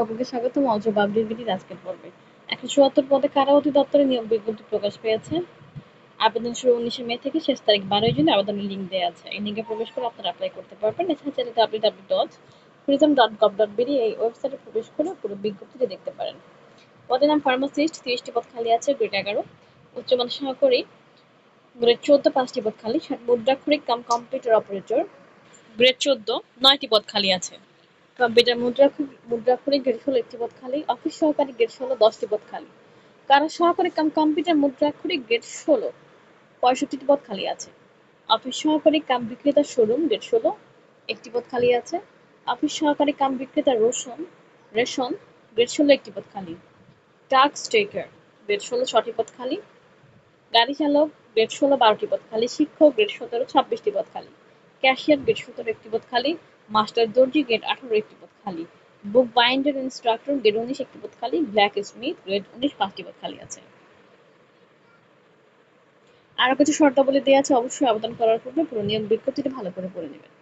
সকলকে স্বাগতম। অজব আপডেট আজকের পর্বে। একশো চুয়াত্তর পদে কারা অধিদপ্তরে নিয়োগ বিজ্ঞপ্তি প্রকাশ পেয়েছে? আবেদন শুরু উনিশে মে থেকে শেষ তারিখ বারোই জুন আবেদনের লিঙ্ক দেওয়া আছে। এই লিঙ্কে প্রবেশ করে আপনারা অ্যাপ্লাই করতে পারবেন। এছাড়া চাইলে W W dot tourism dot gov dot BD এই ওয়েবসাইটে প্রবেশ করে পুরো বিজ্ঞপ্তিটি দেখতে পারেন। পদের নাম ফার্মাসিস্ট তিরিশটি পদ খালি আছে গ্রেড এগারো। উচ্চমাধ্যমিক সহকারী গ্রেড চোদ্দ, পাঁচটি পদ খালি। মুদ্রাক্ষরিক কাম কম্পিউটার অপারেটর গ্রেড চোদ্দ, নয়টি পদ খালি আছে। কম্পিউটার মুদ্রা মুদ্রাক্ষরিক গ্রেড ষোলো একটি পদ খালি, অফিস সহকারী গ্রেড ষোলো দশটি পদ খালি। কারা সহকারী কাম কম্পিউটার মুদ্রাক্ষরিক গ্রেড ষোলো পঁয়ষট্টিটি পদ খালি আছে। অফিস সহকারী কাম বিক্রেতার শোরুম গ্রেড ষোলো একটি পদ খালি আছে। অফিস সহকারী কাম বিক্রেতার রোশন রেশন গ্রেড ষোলো একটি পদ খালি। টাক্স টেকার গ্রেড ষোলো ছটি পদ খালি। গাড়ি চালক গ্রেড ষোলো বারোটি পদ খালি। শিক্ষক গ্রেড সতেরো ছাব্বিশটি পদ খালি। ক্যাশিয়ার গেট সতেরো একটি পদ খালি, মাস্টার দর্জি গেট আঠারো একটি পদ খালি, বুক বাইন্ডার ইনস্ট্রাক্টর গ্রেড উনিশ একটি পদ খালি, ব্ল্যাক স্মিথ গ্রেড উনিশ পাঁচটি পদ খালি আছে। আরও কিছু শর্তাবলী দেওয়া আছে, অবশ্যই আবেদন করার পূর্বে পুরো নিয়োগ বিজ্ঞপ্তিটি ভালো করে পড়ে নেবেন।